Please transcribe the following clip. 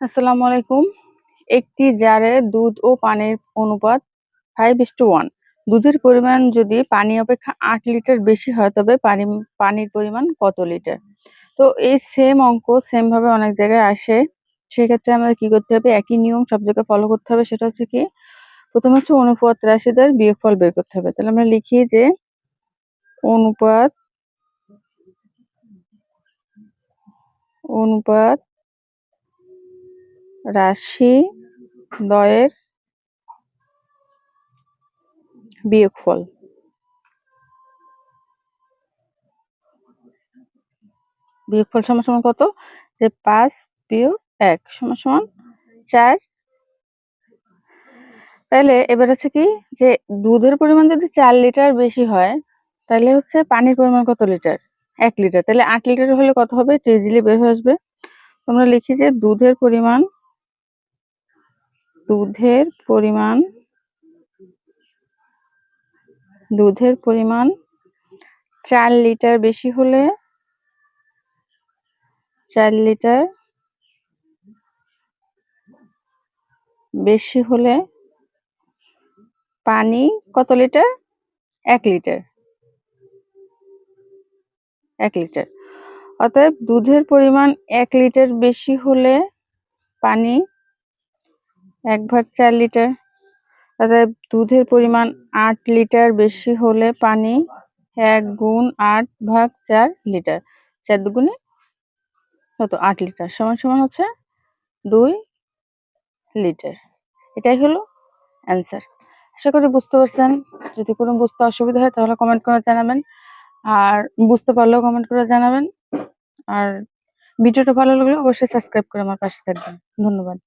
আসসালামু আলাইকুম। একটি জারে দুধ ও পানির অনুপাত ফাইভ ইস টু ওয়ান দুধের পরিমাণ যদি পানি অপেক্ষা আট লিটার বেশি হয়, তবে পানি, পানির পরিমাণ কত লিটার? তো এই সেম অঙ্ক সেম ভাবে অনেক জায়গায় আসে। সেক্ষেত্রে আমাদের কি করতে হবে? একই নিয়ম সব জায়গায় ফলো করতে হবে। সেটা হচ্ছে কি, প্রথম হচ্ছে অনুপাত রাশিদের বিয়োগফল বের করতে হবে। তাহলে আমরা লিখি যে অনুপাত অনুপাত রাশি দ্বয়ের বিয়োগফল। বিয়োগফল সমান সমান কত? যে পাঁচ বিয়োগ এক সমান সমান চার। তাহলে এবার হচ্ছে কি? যে দুধের পরিমাণ যদি চার লিটার বেশি হয় তাহলে হচ্ছে পানির পরিমাণ কত লিটার? এক লিটার। তাহলে আট লিটার হলে কত হবে? ইজিলি বের হয়ে আসবে। তোমরা লিখি যে দুধের পরিমাণ দুধের পরিমাণ দুধের পরিমাণ চার লিটার বেশি হলে চার লিটার বেশি হলে পানি কত লিটার? এক লিটার। এক লিটার। অতএব দুধের পরিমাণ এক লিটার বেশি হলে পানি এক ভাগ চার লিটার। অর্থাৎ দুধের পরিমাণ আট লিটার বেশি হলে পানি এক গুণ আট ভাগ চার লিটার। চার দুগুণে কত? আট লিটার। সমান সমান হচ্ছে দুই লিটার। এটাই হলো অ্যান্সার। আশা করি বুঝতে পারছেন। যদি কোনো বুঝতে অসুবিধা হয় তাহলে কমেন্ট করে জানাবেন। আর বুঝতে পারলেও কমেন্ট করে জানাবেন। আর ভিডিওটা ভালো লাগলে অবশ্যই সাবস্ক্রাইব করে আমার পাশে থাকবেন। ধন্যবাদ।